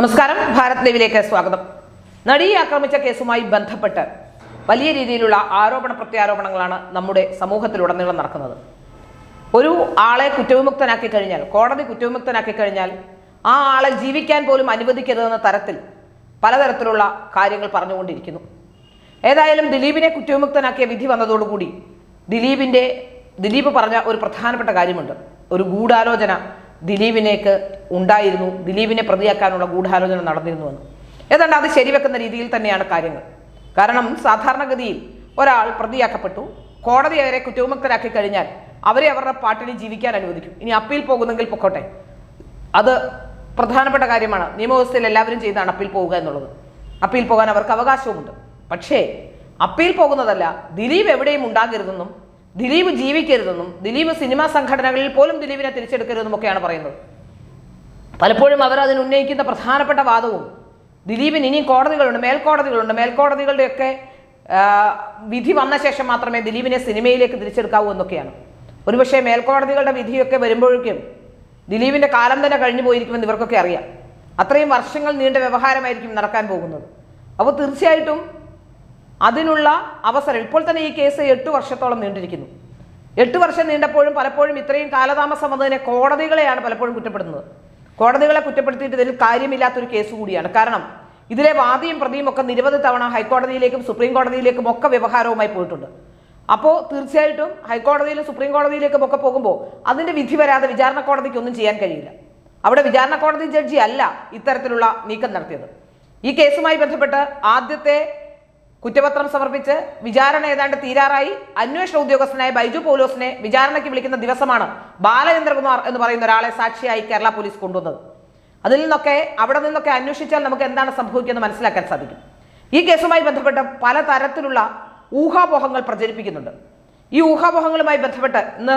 നമസ്കാരം. ഭാരത് ലൈവിലേക്ക് സ്വാഗതം. നടിയെ ആക്രമിച്ച കേസുമായി ബന്ധപ്പെട്ട് വലിയ രീതിയിലുള്ള ആരോപണ പ്രത്യാരോപണങ്ങളാണ് നമ്മുടെ സമൂഹത്തിലുടനീളം നടക്കുന്നത്. ഒരു ആളെ കുറ്റവിമുക്തനാക്കി കഴിഞ്ഞാൽ കോടതി കുറ്റവിമുക്തനാക്കി കഴിഞ്ഞാൽ ആ ആളെ ജീവിക്കാൻ പോലും അനുവദിക്കരുതെന്ന തരത്തിൽ പലതരത്തിലുള്ള കാര്യങ്ങൾ പറഞ്ഞുകൊണ്ടിരിക്കുന്നു. ഏതായാലും ദിലീപിനെ കുറ്റവിമുക്തനാക്കിയ വിധി വന്നതോടുകൂടി ദിലീപിന്റെ ദിലീപ് പറഞ്ഞ ഒരു പ്രധാനപ്പെട്ട കാര്യമുണ്ട്. ഒരു ഗൂഢാലോചന ദിലീപിനേക്ക് ഉണ്ടായിരുന്നു ദിലീപിനെ പ്രതിയാക്കാനുള്ള ഗൂഢാലോചന നടന്നിരുന്നുവെന്ന്. ഏതാണ്ട് അത് ശരിവെക്കുന്ന രീതിയിൽ തന്നെയാണ് കാര്യങ്ങൾ. കാരണം സാധാരണഗതിയിൽ ഒരാൾ പ്രതിയാക്കപ്പെട്ടു കോടതി അവരെ കുറ്റവിമുക്തരാക്കി കഴിഞ്ഞാൽ അവരെ അവരുടെ പാട്ടിന് ജീവിക്കാൻ അനുവദിക്കും. ഇനി അപ്പീൽ പോകുന്നെങ്കിൽ പൊക്കോട്ടെ. അത് പ്രധാനപ്പെട്ട കാര്യമാണ്. നിയമവ്യവസ്ഥയിൽ എല്ലാവരും ചെയ്താണ് അപ്പീൽ പോവുക എന്നുള്ളത്. അപ്പീൽ പോകാൻ അവർക്ക് അവകാശവുമുണ്ട്. പക്ഷേ അപ്പീൽ പോകുന്നതല്ല ദിലീപ് എവിടെയും ഉണ്ടാകരുതെന്നും ദിലീപ് ജീവിക്കരുതെന്നും ദിലീപ് സിനിമാ സംഘടനകളിൽ പോലും ദിലീപിനെ തിരിച്ചെടുക്കരുതെന്നും ഒക്കെയാണ് പറയുന്നത്. പലപ്പോഴും അവർ അതിന് ഉന്നയിക്കുന്ന പ്രധാനപ്പെട്ട വാദവും ദിലീപിന് ഇനിയും കോടതികളുണ്ട് മേൽക്കോടതികളുണ്ട് മേൽക്കോടതികളുടെയൊക്കെ വിധി വന്ന ശേഷം മാത്രമേ ദിലീപിനെ സിനിമയിലേക്ക് തിരിച്ചെടുക്കാവൂ എന്നൊക്കെയാണ്. ഒരുപക്ഷെ മേൽക്കോടതികളുടെ വിധിയൊക്കെ വരുമ്പോഴേക്കും ദിലീപിന്റെ കാലം തന്നെ കഴിഞ്ഞു പോയിരിക്കുമെന്ന് ഇവർക്കൊക്കെ അറിയാം. അത്രയും വർഷങ്ങൾ നീണ്ട വ്യവഹാരമായിരിക്കും നടക്കാൻ പോകുന്നത്. അപ്പോൾ തീർച്ചയായിട്ടും അതിനുള്ള അവസരം ഇപ്പോൾ തന്നെ ഈ കേസ് എട്ട് വർഷത്തോളം നീണ്ടിരിക്കുന്നു. എട്ട് വർഷം നീണ്ടപ്പോഴും പലപ്പോഴും ഇത്രയും കാലതാമസം വന്നതിനെ കോടതികളെയാണ് പലപ്പോഴും കുറ്റപ്പെടുന്നത് കോടതികളെ കുറ്റപ്പെടുത്തിയിട്ട് ഇതിൽ കാര്യമില്ലാത്തൊരു കേസ് കൂടിയാണ്. കാരണം ഇതിലെ വാദിയും പ്രതിയും ഒക്കെ നിരവധി തവണ ഹൈക്കോടതിയിലേക്കും സുപ്രീം കോടതിയിലേക്കും ഒക്കെ വ്യവഹാരവുമായി പോയിട്ടുണ്ട്. അപ്പോൾ തീർച്ചയായിട്ടും ഹൈക്കോടതിയിലും സുപ്രീം കോടതിയിലേക്കും ഒക്കെ പോകുമ്പോൾ അതിന്റെ വിധി വരാതെ വിചാരണ കോടതിക്ക് ഒന്നും ചെയ്യാൻ കഴിയില്ല. അവിടെ വിചാരണ കോടതി ജഡ്ജി അല്ല ഇത്തരത്തിലുള്ള നീക്കം നടത്തിയത്. ഈ കേസുമായി ബന്ധപ്പെട്ട് ആദ്യത്തെ കുറ്റപത്രം സമർപ്പിച്ച് വിചാരണ ഏതാണ്ട് തീരാറായി. അന്വേഷണ ഉദ്യോഗസ്ഥനായ ബൈജു പോലോസിനെ വിചാരണയ്ക്ക് വിളിക്കുന്ന ദിവസമാണ് ബാലചന്ദ്രകുമാർ എന്ന് പറയുന്ന ഒരാളെ സാക്ഷിയായി കേരള പോലീസ് കൊണ്ടുവന്നത്. അതിൽ നിന്നൊക്കെ അവിടെ നിന്നൊക്കെ അന്വേഷിച്ചാൽ നമുക്ക് എന്താണ് സംഭവിക്കുന്നത് മനസ്സിലാക്കാൻ സാധിക്കും. ഈ കേസുമായി ബന്ധപ്പെട്ട് പല തരത്തിലുള്ള ഊഹാപോഹങ്ങൾ പ്രചരിപ്പിക്കുന്നുണ്ട്. ഈ ഊഹാപോഹങ്ങളുമായി ബന്ധപ്പെട്ട് ഇന്ന്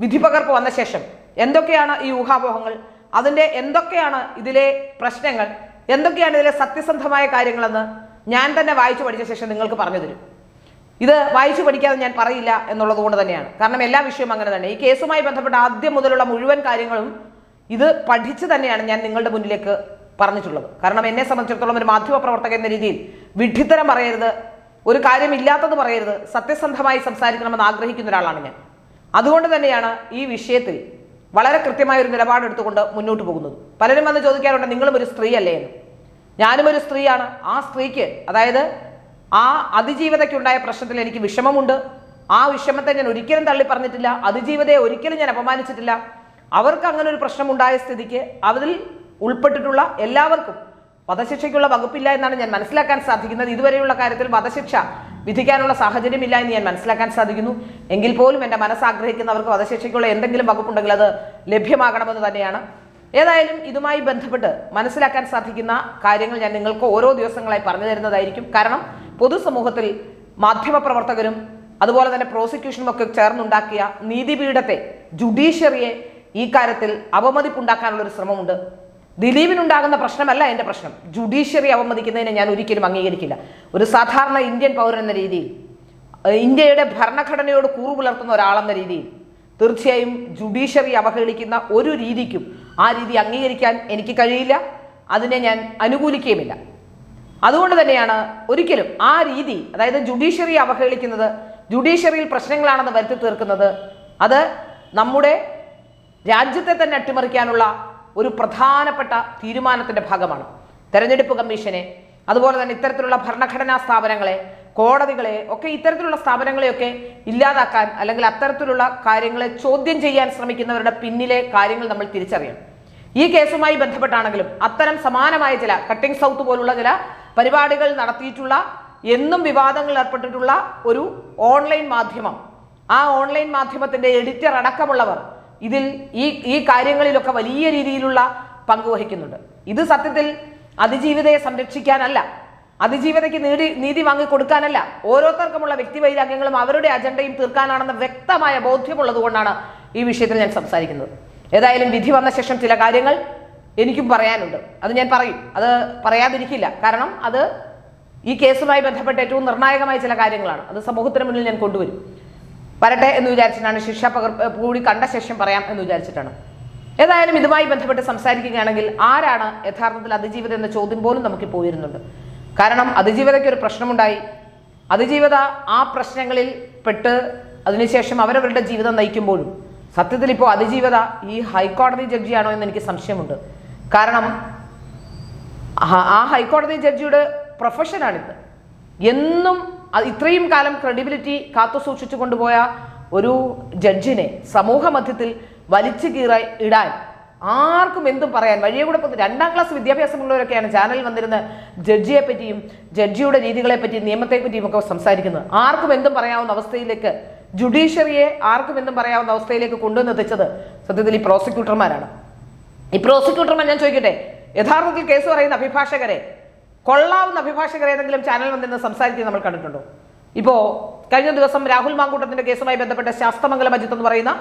വിധിപകർപ്പ് വന്ന ശേഷം എന്തൊക്കെയാണ് ഈ ഊഹാപോഹങ്ങൾ? അതിന്റെ എന്തൊക്കെയാണ് ഇതിലെ പ്രശ്നങ്ങൾ? എന്തൊക്കെയാണ് ഇതിലെ സത്യസന്ധമായ കാര്യങ്ങളെന്ന് ഞാൻ തന്നെ വായിച്ചു പഠിച്ച ശേഷം നിങ്ങൾക്ക് പറഞ്ഞു തരും. ഇത് വായിച്ചു പഠിക്കാതെ ഞാൻ പറയില്ല എന്നുള്ളത് കൊണ്ട് തന്നെയാണ്. കാരണം എല്ലാ വിഷയവും അങ്ങനെ തന്നെ. ഈ കേസുമായി ബന്ധപ്പെട്ട ആദ്യം മുതലുള്ള മുഴുവൻ കാര്യങ്ങളും ഇത് പഠിച്ച് തന്നെയാണ് ഞാൻ നിങ്ങളുടെ മുന്നിലേക്ക് പറഞ്ഞിട്ടുള്ളത്. കാരണം എന്നെ സംബന്ധിച്ചിടത്തോളം ഒരു മാധ്യമ പ്രവർത്തകൻ എന്ന രീതിയിൽ വിഡ്ഢിത്തരം പറയരുത് ഒരു കാര്യമില്ലാത്തത് പറയരുത് സത്യസന്ധമായി സംസാരിക്കണമെന്ന് ആഗ്രഹിക്കുന്ന ഒരാളാണ് ഞാൻ. അതുകൊണ്ട് തന്നെയാണ് ഈ വിഷയത്തിൽ വളരെ കൃത്യമായ ഒരു നിലപാടെടുത്തുകൊണ്ട് മുന്നോട്ട് പോകുന്നത്. പലരും വന്ന് ചോദിക്കാറുണ്ട് നിങ്ങളും ഒരു സ്ത്രീ അല്ലേ എന്ന്. ഞാനും ഒരു സ്ത്രീയാണ്. ആ സ്ത്രീക്ക് അതായത് ആ അതിജീവിതയ്ക്കുണ്ടായ പ്രശ്നത്തിൽ എനിക്ക് വിഷമമുണ്ട്. ആ വിഷമത്തെ ഞാൻ ഒരിക്കലും തള്ളി പറഞ്ഞിട്ടില്ല അതിജീവിതയെ ഒരിക്കലും ഞാൻ അപമാനിച്ചിട്ടില്ല. അവർക്ക് അങ്ങനെ ഒരു പ്രശ്നമുണ്ടായ സ്ഥിതിക്ക് അതിൽ ഉൾപ്പെട്ടിട്ടുള്ള എല്ലാവർക്കും വധശിക്ഷയ്ക്കുള്ള വകുപ്പില്ല എന്നാണ് ഞാൻ മനസ്സിലാക്കാൻ സാധിക്കുന്നത്. ഇതുവരെയുള്ള കാര്യത്തിൽ വധശിക്ഷ വിധിക്കാനുള്ള സാഹചര്യമില്ല എന്ന് ഞാൻ മനസ്സിലാക്കാൻ സാധിക്കുന്നു. എങ്കിൽ പോലും എന്റെ മനസ്സാഗ്രഹിക്കുന്നവർക്ക് വധശിക്ഷയ്ക്കുള്ള എന്തെങ്കിലും വകുപ്പുണ്ടെങ്കിൽ അത് ലഭ്യമാകണമെന്ന് തന്നെയാണ്. ഏതായാലും ഇതുമായി ബന്ധപ്പെട്ട് മനസ്സിലാക്കാൻ സാധിക്കുന്ന കാര്യങ്ങൾ ഞാൻ നിങ്ങൾക്ക് ഓരോ ദിവസങ്ങളായി പറഞ്ഞു തരുന്നതായിരിക്കും. കാരണം പൊതുസമൂഹത്തിൽ മാധ്യമപ്രവർത്തകരും അതുപോലെ തന്നെ പ്രോസിക്യൂഷനും ഒക്കെ ചേർന്നുണ്ടാക്കിയ നീതിപീഠത്തെ ജുഡീഷ്യറിയെ ഈ കാര്യത്തിൽ അവമതിപ്പുണ്ടാക്കാനുള്ളൊരു ശ്രമമുണ്ട്. ദിലീപിനുണ്ടാകുന്ന പ്രശ്നമല്ല എന്റെ പ്രശ്നം. ജുഡീഷ്യറി അവമതിക്കുന്നതിനെ ഞാൻ ഒരിക്കലും അംഗീകരിക്കില്ല. ഒരു സാധാരണ ഇന്ത്യൻ പൗരൻ എന്ന രീതിയിൽ ഇന്ത്യയുടെ ഭരണഘടനയോട് കൂറു പുലർത്തുന്ന ഒരാളെന്ന രീതിയിൽ തീർച്ചയായും ജുഡീഷ്യറി അവഹേളിക്കുന്ന ഒരു രീതിക്കും ആ രീതി അംഗീകരിക്കാൻ എനിക്ക് കഴിയില്ല. അതിനെ ഞാൻ അനുകൂലിക്കുകയുമില്ല. അതുകൊണ്ട് തന്നെയാണ് ഒരിക്കലും ആ രീതി അതായത് ജുഡീഷ്യറി അവഹേളിക്കുന്നത് ജുഡീഷ്യറിയിൽ പ്രശ്നങ്ങളാണെന്ന് വരുത്തി തീർക്കുന്നത് അത് നമ്മുടെ രാജ്യത്തെ തന്നെ അട്ടിമറിക്കാനുള്ള ഒരു പ്രധാനപ്പെട്ട തീരുമാനത്തിന്റെ ഭാഗമാണ്. തെരഞ്ഞെടുപ്പ് കമ്മീഷനെ അതുപോലെ തന്നെ ഇത്തരത്തിലുള്ള ഭരണഘടനാ സ്ഥാപനങ്ങളെ കോടതികളെ ഒക്കെ ഇത്തരത്തിലുള്ള സ്ഥാപനങ്ങളെയൊക്കെ ഇല്ലാതാക്കാൻ അല്ലെങ്കിൽ അത്തരത്തിലുള്ള കാര്യങ്ങളെ ചോദ്യം ചെയ്യാൻ ശ്രമിക്കുന്നവരുടെ പിന്നിലെ കാര്യങ്ങൾ നമ്മൾ തിരിച്ചറിയണം. ഈ കേസുമായി ബന്ധപ്പെട്ടാണെങ്കിലും അത്തരം സമാനമായ ചില കട്ടിംഗ് സൗത്ത് പോലുള്ള ചില പരിപാടികൾ നടത്തിയിട്ടുള്ള എന്നും വിവാദങ്ങൾ ഏർപ്പെട്ടിട്ടുള്ള ഒരു ഓൺലൈൻ മാധ്യമം. ആ ഓൺലൈൻ മാധ്യമത്തിന്റെ എഡിറ്റർ അടക്കമുള്ളവർ ഇതിൽ ഈ ഈ കാര്യങ്ങളിലൊക്കെ വലിയ രീതിയിലുള്ള പങ്കുവഹിക്കുന്നുണ്ട് ഇത് സത്യത്തിൽ അതിജീവിതയെ സംരക്ഷിക്കാനല്ല. അതിജീവിതയ്ക്ക് നീതി നീതി വാങ്ങിക്കൊടുക്കാനല്ല ഓരോരുത്തർക്കുമുള്ള വ്യക്തിവൈരാഗ്യങ്ങളും അവരുടെ അജണ്ടയും തീർക്കാനാണെന്ന് വ്യക്തമായ ബോധ്യമുള്ളത് കൊണ്ടാണ് ഈ വിഷയത്തിൽ ഞാൻ സംസാരിക്കുന്നത്. ഏതായാലും വിധി വന്ന ശേഷം ചില കാര്യങ്ങൾ എനിക്കും പറയാനുണ്ട്. അത് ഞാൻ പറയും. അത് പറയാതിരിക്കില്ല. കാരണം അത് ഈ കേസുമായി ബന്ധപ്പെട്ട ഏറ്റവും നിർണായകമായ ചില കാര്യങ്ങളാണ്. അത് സമൂഹത്തിന് മുന്നിൽ ഞാൻ കൊണ്ടുവരും. വരട്ടെ എന്ന് വിചാരിച്ചിട്ടാണ് ശിക്ഷ പകർപ്പ് കൂടി കണ്ട ശേഷം പറയാം എന്ന് വിചാരിച്ചിട്ടാണ്. ഏതായാലും ഇതുമായി ബന്ധപ്പെട്ട് സംസാരിക്കുകയാണെങ്കിൽ ആരാണ് യഥാർത്ഥത്തിൽ അതിജീവിതം എന്ന ചോദ്യം പോലും നമുക്ക് പോയിരുന്നുണ്ട്. കാരണം അതിജീവിതയ്ക്ക് ഒരു പ്രശ്നമുണ്ടായി. അതിജീവത ആ പ്രശ്നങ്ങളിൽ പെട്ട് അതിനുശേഷം അവരവരുടെ ജീവിതം നയിക്കുമ്പോഴും സത്യത്തിൽ ഇപ്പോൾ അതിജീവത ഈ ഹൈക്കോടതി ജഡ്ജിയാണോ എന്ന് എനിക്ക് സംശയമുണ്ട്. കാരണം ആ- ഹൈക്കോടതി ജഡ്ജിയുടെ പ്രൊഫഷനാണിത്. എന്നും ഇത്രയും കാലം ക്രെഡിബിലിറ്റി കാത്തു സൂക്ഷിച്ചു കൊണ്ടുപോയ ഒരു ജഡ്ജിനെ സമൂഹ മധ്യത്തിൽ വലിച്ചു കീറ ഇടാൻ ആർക്കും എന്തും പറയാൻ വഴിയെ കൂടെ പോകുന്ന രണ്ടാം ക്ലാസ് വിദ്യാഭ്യാസമുള്ളവരൊക്കെയാണ് ചാനലിൽ വന്നിരുന്ന ജഡ്ജിയെ പറ്റിയും ജഡ്ജിയുടെ രീതികളെ പറ്റിയും നിയമത്തെ പറ്റിയും ഒക്കെ സംസാരിക്കുന്നത്. ആർക്കും എന്തും പറയാവുന്ന അവസ്ഥയിലേക്ക് ജുഡീഷ്യറിയെ ആർക്കും എന്തും പറയാവുന്ന അവസ്ഥയിലേക്ക് കൊണ്ടുവന്നെത്തിച്ചത് സത്യത്തിൽ ഈ പ്രോസിക്യൂട്ടർമാരാണ്. ഈ പ്രോസിക്യൂട്ടർമാർ ഞാൻ ചോദിക്കട്ടെ യഥാർത്ഥത്തിൽ കേസ് പറയുന്ന അഭിഭാഷകരെ കൊള്ളാവുന്ന അഭിഭാഷകരെ ഏതെങ്കിലും ചാനൽ വന്നിരുന്ന് സംസാരിക്കുന്നത് നമ്മൾ കണ്ടിട്ടുണ്ടോ? ഇപ്പോ കഴിഞ്ഞ ദിവസം രാഹുൽ മാങ്കൂട്ടത്തിന്റെ കേസുമായി ബന്ധപ്പെട്ട ശാസ്തമംഗലം അജിത്ത് എന്ന് പറയുന്ന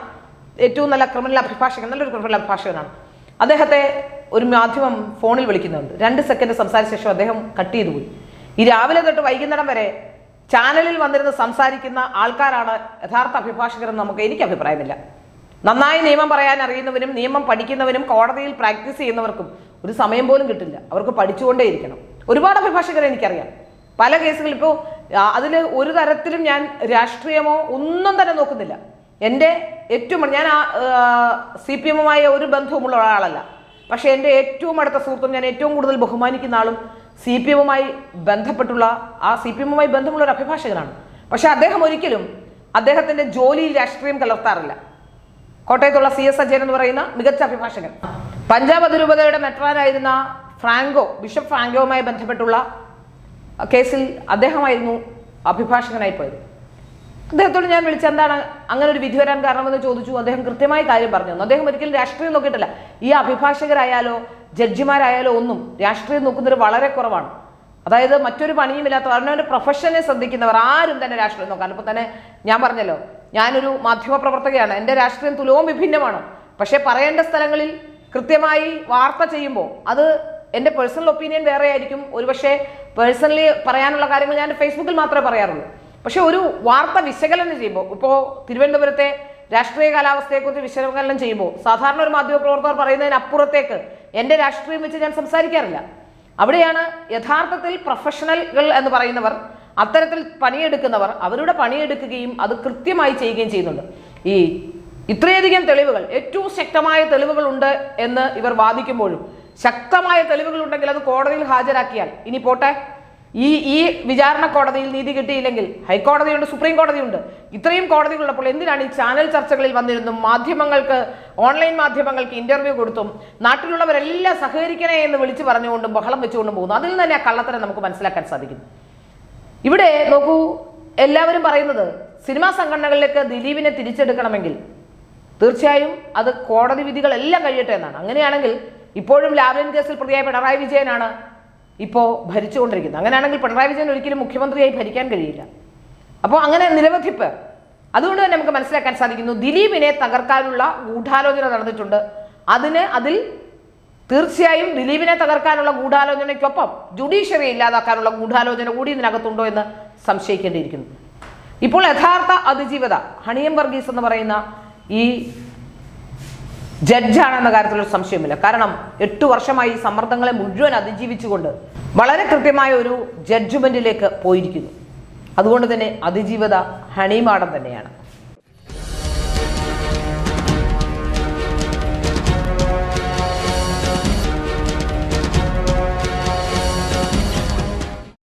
ഏറ്റവും നല്ല ക്രിമിനൽ അഭിഭാഷകൻ നല്ലൊരു ക്രിമിനൽ അഭിഭാഷകനാണ്. അദ്ദേഹത്തെ ഒരു മാധ്യമം ഫോണിൽ വിളിക്കുന്നുണ്ട്. രണ്ട് സെക്കൻഡ് സംസാരിച്ച ശേഷം അദ്ദേഹം കട്ട് ചെയ്തു പോയി. ഈ രാവിലെ തൊട്ട് വൈകുന്നേരം വരെ ചാനലിൽ വന്നിരുന്ന് സംസാരിക്കുന്ന ആൾക്കാരാണ് യഥാർത്ഥ അഭിഭാഷകരെന്ന് നമുക്ക് എനിക്ക് അഭിപ്രായമില്ല. നന്നായി നിയമം പറയാൻ അറിയുന്നവരും നിയമം പഠിക്കുന്നവരും കോടതിയിൽ പ്രാക്ടീസ് ചെയ്യുന്നവർക്കും ഒരു സമയം പോലും കിട്ടില്ല. അവർക്ക് പഠിച്ചുകൊണ്ടേയിരിക്കണം. ഒരുപാട് അഭിഭാഷകരെ എനിക്കറിയാം. പല കേസുകളിപ്പോൾ അതിൽ ഒരു തരത്തിലും ഞാൻ രാഷ്ട്രീയമോ ഒന്നും തന്നെ നോക്കുന്നില്ല. എന്റെ ഏറ്റവും ഞാൻ സി പി എമ്മുമായ ഒരു ബന്ധവുമുള്ള ഒരാളല്ല. പക്ഷേ എന്റെ ഏറ്റവും അടുത്ത സുഹൃത്തും ഞാൻ ഏറ്റവും കൂടുതൽ ബഹുമാനിക്കുന്ന ആളും സി പി എമ്മുമായി ബന്ധപ്പെട്ടുള്ള ആ സി പി എമ്മുമായി ബന്ധമുള്ള ഒരു അഭിഭാഷകനാണ്. പക്ഷേ അദ്ദേഹം ഒരിക്കലും അദ്ദേഹത്തിന്റെ ജോലിയിൽ രാഷ്ട്രീയം കലർത്താറില്ല. കോട്ടയത്തുള്ള സി എസ് അജയൻ എന്ന് പറയുന്ന മികച്ച അഭിഭാഷകൻ. പഞ്ചാബ് അതിരൂപതയുടെ മെട്രാനായിരുന്ന ഫ്രാങ്കോ ബിഷപ്പ് ഫ്രാങ്കോവുമായി ബന്ധപ്പെട്ടുള്ള കേസിൽ അദ്ദേഹമായിരുന്നു അഭിഭാഷകനായി പോയത്. അദ്ദേഹത്തോട് ഞാൻ വിളിച്ച എന്താണ് അങ്ങനെ ഒരു വിധി വരാൻ കാരണമെന്ന് ചോദിച്ചു. അദ്ദേഹം കൃത്യമായ കാര്യം പറഞ്ഞു. തന്നു അദ്ദേഹം ഒരിക്കലും രാഷ്ട്രീയം നോക്കിയിട്ടില്ല. ഈ അഭിഭാഷകരായാലോ ജഡ്ജിമാരായാലോ ഒന്നും രാഷ്ട്രീയം നോക്കുന്നവർ വളരെ കുറവാണ്. അതായത് മറ്റൊരു പണിയുമില്ലാത്ത അവനവന്റെ പ്രൊഫഷനെ ശ്രദ്ധിക്കുന്നവർ ആരും തന്നെ രാഷ്ട്രീയം നോക്കാൻ. അപ്പോൾ തന്നെ ഞാൻ പറഞ്ഞല്ലോ ഞാനൊരു മാധ്യമ പ്രവർത്തകയാണ് എന്റെ രാഷ്ട്രീയം തുലവും വിഭിന്നമാണ്. പക്ഷേ പറയേണ്ട സ്ഥലങ്ങളിൽ കൃത്യമായി വാർത്ത ചെയ്യുമ്പോൾ അത് എന്റെ പേഴ്സണൽ ഒപ്പീനിയൻ വേറെ ആയിരിക്കും ഒരുപക്ഷെ പേഴ്സണലി പറയാനുള്ള കാര്യങ്ങൾ ഞാൻ ഫേസ്ബുക്കിൽ മാത്രമേ പറയാറുള്ളൂ. പക്ഷെ ഒരു വാർത്ത വിശകലനം ചെയ്യുമ്പോൾ ഇപ്പോൾ തിരുവനന്തപുരത്തെ രാഷ്ട്രീയ കാലാവസ്ഥയെക്കുറിച്ച് വിശകലനം ചെയ്യുമ്പോൾ സാധാരണ ഒരു മാധ്യമ പ്രവർത്തകർ പറയുന്നതിനപ്പുറത്തേക്ക് എന്റെ രാഷ്ട്രീയം വെച്ച് ഞാൻ സംസാരിക്കാറില്ല. അവിടെയാണ് യഥാർത്ഥത്തിൽ പ്രൊഫഷണലുകൾ എന്ന് പറയുന്നവർ അത്തരത്തിൽ പണിയെടുക്കുന്നവർ അവരുടെ പണിയെടുക്കുകയും അത് കൃത്യമായി ചെയ്യുകയും ചെയ്യുന്നുണ്ട്. ഈ ഇത്രയധികം തെളിവുകൾ ഏറ്റവും ശക്തമായ തെളിവുകളുണ്ട് എന്ന് ഇവർ വാദിക്കുമ്പോഴും ശക്തമായ തെളിവുകളുണ്ടെങ്കിൽ അത് കോടതിയിൽ ഹാജരാക്കിയാൽ ഇനി പോട്ടെ? ഈ ഈ വിചാരണ കോടതിയിൽ നീതി കിട്ടിയില്ലെങ്കിൽ ഹൈക്കോടതിയുണ്ട് സുപ്രീം കോടതിയുണ്ട്. ഇത്രയും കോടതികളുള്ളപ്പോൾ എന്തിനാണ് ഈ ചാനൽ ചർച്ചകളിൽ വന്നിരുന്നും? മാധ്യമങ്ങൾക്ക് ഓൺലൈൻ മാധ്യമങ്ങൾക്ക് ഇന്റർവ്യൂ കൊടുത്തും നാട്ടിലുള്ളവരെല്ലാം സഹകരിക്കണേ എന്ന് വിളിച്ചു പറഞ്ഞുകൊണ്ടും ബഹളം വെച്ചുകൊണ്ടും പോകുന്നു. അതിൽ തന്നെ ആ കള്ളത്തരം നമുക്ക് മനസ്സിലാക്കാൻ സാധിക്കും. ഇവിടെ നോക്കൂ എല്ലാവരും പറയുന്നത് സിനിമാ സംഘടനകളിലേക്ക് ദിലീപിനെ തിരിച്ചെടുക്കണമെങ്കിൽ തീർച്ചയായും അത് കോടതി വിധികളെല്ലാം കഴിയട്ടെ എന്നാണ്. അങ്ങനെയാണെങ്കിൽ ഇപ്പോഴും ലാവ്ലിൻ കേസിൽ പ്രതിയായ പിണറായി വിജയനാണ് ഇപ്പോൾ ഭരിച്ചുകൊണ്ടിരിക്കുന്നത് അങ്ങനെയാണെങ്കിൽ പിണറായി വിജയൻ ഒരിക്കലും മുഖ്യമന്ത്രിയായി ഭരിക്കാൻ കഴിയില്ല. അപ്പോൾ അങ്ങനെ നിരവധി പേർ അതുകൊണ്ട് തന്നെ നമുക്ക് മനസ്സിലാക്കാൻ സാധിക്കുന്നു ദിലീപിനെ തകർക്കാനുള്ള ഗൂഢാലോചന നടന്നിട്ടുണ്ട്. അതിന് അതിൽ തീർച്ചയായും ദിലീപിനെ തകർക്കാനുള്ള ഗൂഢാലോചനയ്ക്കൊപ്പം ജുഡീഷ്യറി ഇല്ലാതാക്കാനുള്ള ഗൂഢാലോചന കൂടി ഇതിനകത്തുണ്ടോ എന്ന് സംശയിക്കേണ്ടിയിരിക്കുന്നു. ഇപ്പോൾ യഥാർത്ഥ അതിജീവത ഹണിയം വർഗീസ് എന്ന് പറയുന്ന ഈ ജഡ്ജാണെന്ന കാര്യത്തിൽ ഒരു സംശയമില്ല കാരണം എട്ടു വർഷമായി സമ്മർദ്ദങ്ങളെ മുഴുവൻ അതിജീവിച്ചുകൊണ്ട് വളരെ കൃത്യമായ ഒരു ജഡ്ജ്മെന്റിലേക്ക് പോയിരിക്കുന്നു. അതുകൊണ്ട് തന്നെ അതിജീവത ഹണിമാടം തന്നെയാണ്.